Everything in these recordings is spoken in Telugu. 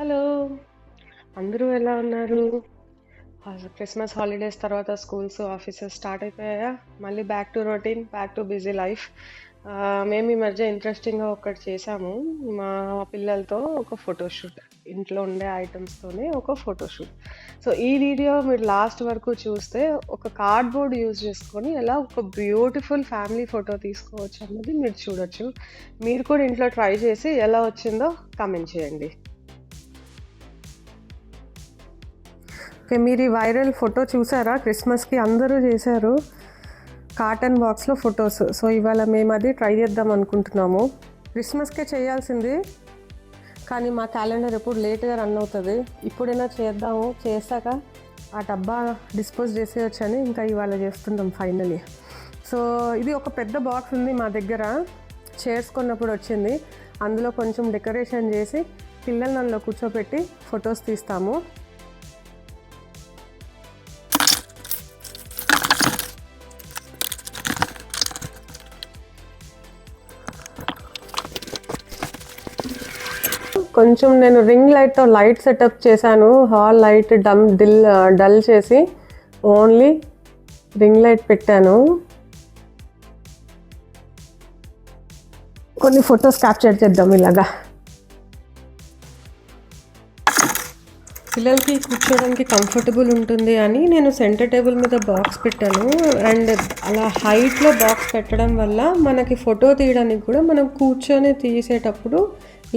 హలో. అందరూ ఎలా ఉన్నారు? క్రిస్మస్ హాలిడేస్ తర్వాత స్కూల్స్ ఆఫీసెస్ స్టార్ట్ అయిపోయాయా? మళ్ళీ back to routine back to busy life మేము ఈ మధ్య ఇంట్రెస్టింగ్గా ఒకటి చేసాము మా పిల్లలతో ఒక ఫోటోషూట్ ఇంట్లో ఉండే ఐటమ్స్తోనే ఒక ఫోటోషూట్ సో ఈ వీడియో మీరు లాస్ట్ వరకు చూస్తే ఒక కార్డ్బోర్డ్ యూజ్ చేసుకొని ఎలా ఒక బ్యూటిఫుల్ ఫ్యామిలీ ఫోటో తీసుకోవచ్చు అన్నది మీరు చూడొచ్చు. మీరు కూడా ఇంట్లో ట్రై చేసి ఎలా వచ్చిందో కామెంట్ చేయండి. ఓకే మీరు ఈ వైరల్ ఫోటో చూసారా? క్రిస్మస్కి అందరూ చేశారు కాటన్ బాక్స్లో ఫొటోస్. సో ఇవాళ మేము అది ట్రై చేద్దాం అనుకుంటున్నాము. క్రిస్మస్కే చేయాల్సింది కానీ మా క్యాలెండర్ ఎప్పుడు లేట్గా రన్ అవుతుంది. ఇప్పుడైనా చేద్దాము. చేశాక ఆ డబ్బా డిస్పోజ్ చేసేయచ్చని ఇంకా ఇవాళ చేస్తున్నాం ఫైనలీ. సో ఇది ఒక పెద్ద బాక్స్ ఉంది మా దగ్గర. చైర్స్ కొన్నప్పుడు వచ్చింది. అందులో కొంచెం డెకరేషన్ చేసి పిల్లల్ని అందులో కూర్చోపెట్టి ఫొటోస్ తీస్తాము. కొంచెం నేను రింగ్ లైట్తో లైట్ సెటప్ చేశాను. హాల్ లైట్ డమ్ డిల్ డల్ చేసి ఓన్లీ రింగ్ లైట్ పెట్టాను. కొన్ని ఫొటోస్ క్యాప్చర్ చేద్దాం ఇలాగా. పిల్లలకి కూర్చోడానికి కంఫర్టబుల్ ఉంటుంది అని నేను సెంటర్ టేబుల్ మీద బాక్స్ పెట్టాను. అండ్ అలా హైట్లో బాక్స్ పెట్టడం వల్ల మనకి ఫోటో తీయడానికి కూడా మనం కూర్చొని తీసేటప్పుడు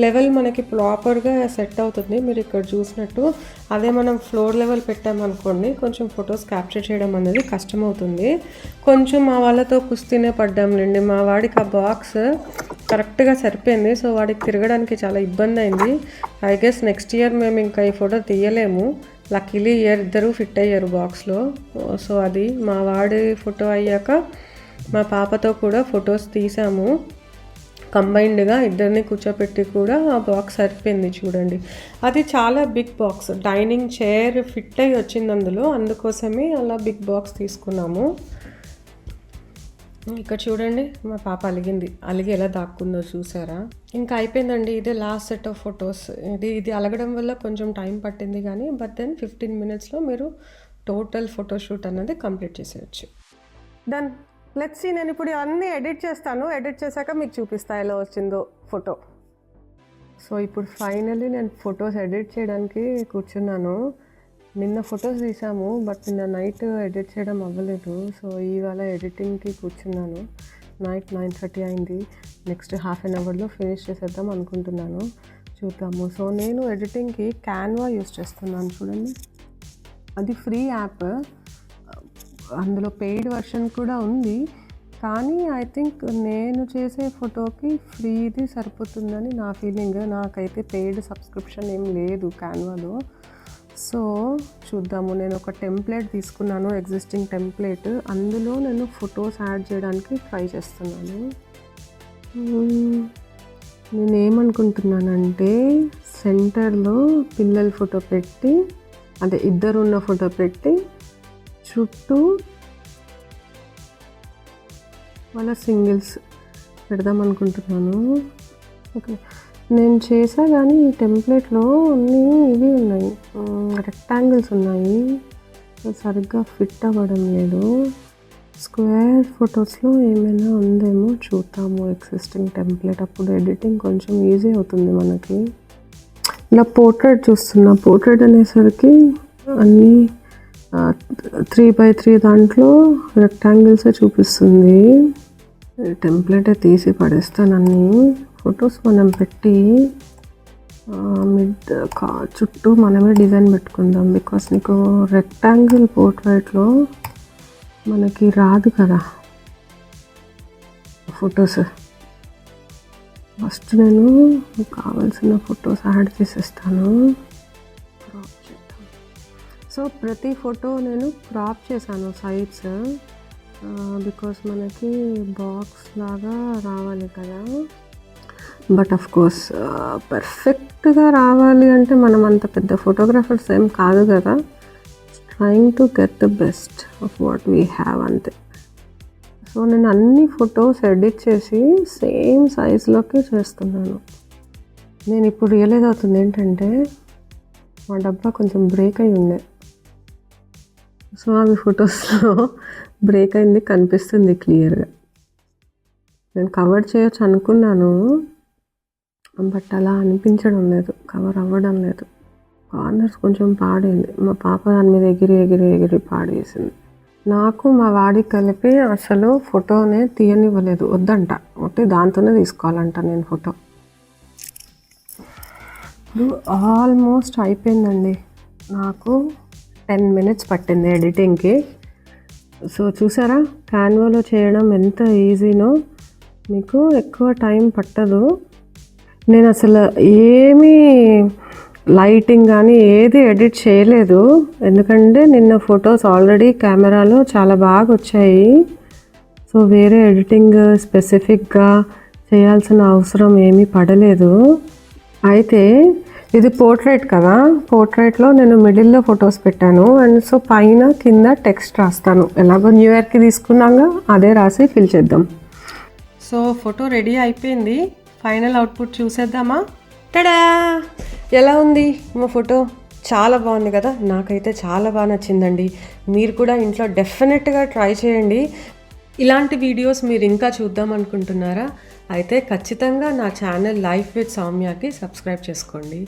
లెవెల్ మనకి ప్రాపర్గా సెట్ అవుతుంది మీరు ఇక్కడ చూసినట్టు. అదే మనం ఫ్లోర్ లెవెల్ పెట్టామనుకోండి కొంచెం ఫొటోస్ క్యాప్చర్ చేయడం అనేది కష్టమవుతుంది. కొంచెం మా వాళ్ళతో కుస్తీనే పడ్డాంలేండి. మా వాడికి ఆ బాక్స్ కరెక్ట్గా సరిపోయింది సో వాడికి తిరగడానికి చాలా ఇబ్బంది అయింది ఐ గెస్ నెక్స్ట్ ఇయర్ మేము ఇంకా ఈ ఫోటో తీయలేము. లక్కీలీ ఇయర్ ఇద్దరు ఫిట్ అయ్యారు బాక్స్లో. సో అది మా వాడి ఫోటో అయ్యాక మా పాపతో కూడా ఫొటోస్ తీసాము. కంబైన్డ్గా ఇద్దరిని కూర్చోపెట్టి కూడా ఆ బాక్స్ సరిపోయింది చూడండి. అది చాలా big box. Dining chair fit అయ్యి వచ్చింది అందులో. అందుకోసమే అలా బిగ్ బాక్స్ తీసుకున్నాము. ఇక్కడ చూడండి మా పాప అలిగింది. అలిగి ఎలా దాక్కుందో చూసారా? ఇంకా అయిపోయిందండి ఇదే లాస్ట్ సెట్ ఆఫ్ ఫొటోస్ ఇది ఇది అలగడం వల్ల కొంచెం టైం పట్టింది కానీ బట్ దెన్ ఫిఫ్టీన్ మినిట్స్లో మీరు టోటల్ ఫోటోషూట్ అన్నది కంప్లీట్ చేసేయచ్చు. డన్ లెట్స్ సీ నేను ఇప్పుడు అన్నీ ఎడిట్ చేస్తాను. ఎడిట్ చేశాక మీకు చూపిస్తా ఎలా వచ్చిందో ఫోటో సో ఇప్పుడు ఫైనల్లీ నేను ఫొటోస్ ఎడిట్ చేయడానికి కూర్చున్నాను. నిన్న ఫొటోస్ తీసాము బట్ నిన్న నైట్ ఎడిట్ చేయడం అవ్వలేదు. సో ఇవాళ ఎడిటింగ్కి కూర్చున్నాను. నైట్ నైన్ థర్టీ అయింది. నెక్స్ట్ హాఫ్ అన్ అవర్లో ఫినిష్ చేసేద్దాం అనుకుంటున్నాను. చూద్దాము. సో నేను ఎడిటింగ్కి క్యాన్వా యూస్ చేస్తున్నాను చూడండి. అది ఫ్రీ యాప్ అందులో పెయిడ్ వర్షన్ కూడా ఉంది. కానీ ఐ థింక్ నేను చేసే ఫోటోకి ఫ్రీది సరిపోతుందని నా ఫీలింగ్ నాకైతే పెయిడ్ సబ్స్క్రిప్షన్ ఏం లేదు క్యాన్వాలో సో చూద్దాము. నేను ఒక టెంప్లెట్ తీసుకున్నాను ఎగ్జిస్టింగ్ టెంప్లెట్ అందులో నేను ఫొటోస్ యాడ్ చేయడానికి ట్రై చేస్తున్నాను. నేను ఏమనుకుంటున్నానంటే సెంటర్లో పిల్లల ఫోటో పెట్టి అంటే ఇద్దరు ఉన్న ఫోటో పెట్టి చుట్టూ వాళ్ళ సింగిల్స్ పెడదాం అనుకుంటున్నాను. ఓకే. నేను చేసా కానీ ఈ టెంప్లెట్లో అన్నీ ఇవి ఉన్నాయి. రెక్టాంగిల్స్ ఉన్నాయి. సరిగ్గా ఫిట్ అవ్వడం లేదు. స్క్వేర్ ఫొటోస్లో ఏమైనా ఉందేమో చూద్దాము ఎగ్జిస్టింగ్ టెంప్లెట్. అప్పుడు ఎడిటింగ్ కొంచెం ఈజీ అవుతుంది మనకి. ఇలా పోర్ట్రేట్ చూస్తున్నా. పోర్ట్రేట్ అనేసరికి అన్నీ త్రీ బై త్రీ దాంట్లో రెక్టాంగిల్సే చూపిస్తుంది. టెంప్లెట్ తీసి పడేస్తానని. ఫొటోస్ మనం పెట్టి మిడ్ కా చుట్టూ మనమే డిజైన్ పెట్టుకుందాం. బికాస్ నీకు రెక్టాంగిల్ పోర్ట్రైట్లో మనకి రాదు కదా. ఫొటోస్ ఫస్ట్ నేను కావాల్సిన ఫొటోస్ యాడ్ చేసేస్తాను. సో ప్రతి ఫోటో నేను క్రాప్ చేశాను సైడ్స్ బికాస్ మనకి బాక్స్ లాగా రావాలి కదా. బట్ ఆఫ్ కోర్స్ పర్ఫెక్ట్గా రావాలి అంటే మనం అంత పెద్ద ఫోటోగ్రాఫర్స్ ఏం కాదు కదా. Trying to get the best of what we have అంతే. సో నేను అన్ని ఫొటోస్ ఎడిట్ చేసి సేమ్ సైజులోకి చేస్తున్నాను. నేను ఇప్పుడు రియలైజ్ అవుతుంది ఏంటంటే మా డబ్బా కొంచెం బ్రేక్ అయి ఉండే. సో అవి ఫొటోస్లో బ్రేక్ అయింది కనిపిస్తుంది క్లియర్గా. నేను కవర్ చేయొచ్చు అనుకున్నాను బట్ అలా అనిపించడం లేదు. కవర్ అవ్వడం లేదు. కార్నర్స్ కొంచెం పాడైంది. మా పాప దాని మీద ఎగిరి ఎగిరి ఎగిరి పాడేసింది. నాకు మా వాడికి కలిపి అసలు ఫోటోనే తీయనివ్వలేదు. వద్దంట. ఒకటి దాంతోనే తీసుకోవాలంట నేను ఫోటో. ఇప్పుడు ఆల్మోస్ట్ అయిపోయిందండి. నాకు టెన్ మినిట్స్ పట్టింది ఎడిటింగ్కి. సో చూసారా? క్యాన్వాలో చేయడం ఎంత ఈజీనో మీకు ఎక్కువ టైం పట్టదు. నేను అసలు ఏమీ లైటింగ్ కానీ ఏది ఎడిట్ చేయలేదు. ఎందుకంటే నిన్న ఫొటోస్ ఆల్రెడీ కెమెరాలో చాలా బాగా వచ్చాయి. సో వేరే ఎడిటింగ్ స్పెసిఫిక్గా చేయాల్సిన అవసరం ఏమీ పడలేదు. అయితే ఇది పోర్ట్రేట్ కదా? పోర్ట్రేట్లో నేను మిడిల్లో ఫొటోస్ పెట్టాను. అండ్ సో పైన కింద టెక్స్ట్ రాస్తాను. ఎలాగో న్యూ ఇయర్కి తీసుకున్నాక అదే రాసి ఫిల్ చేద్దాం. సో ఫోటో రెడీ అయిపోయింది. ఫైనల్ అవుట్పుట్ చూసేద్దామా? టడా! ఎలా ఉంది మా ఫోటో? చాలా బాగుంది కదా? నాకైతే చాలా బాగా నచ్చిందండి. మీరు కూడా ఇంట్లో డెఫినెట్గా ట్రై చేయండి. ఇలాంటి వీడియోస్ మీరు ఇంకా చూద్దాం అనుకుంటున్నారా? అయితే ఖచ్చితంగా నా ఛానల్ లైఫ్ విత్ సౌమ్యకి సబ్స్క్రైబ్ చేసుకోండి.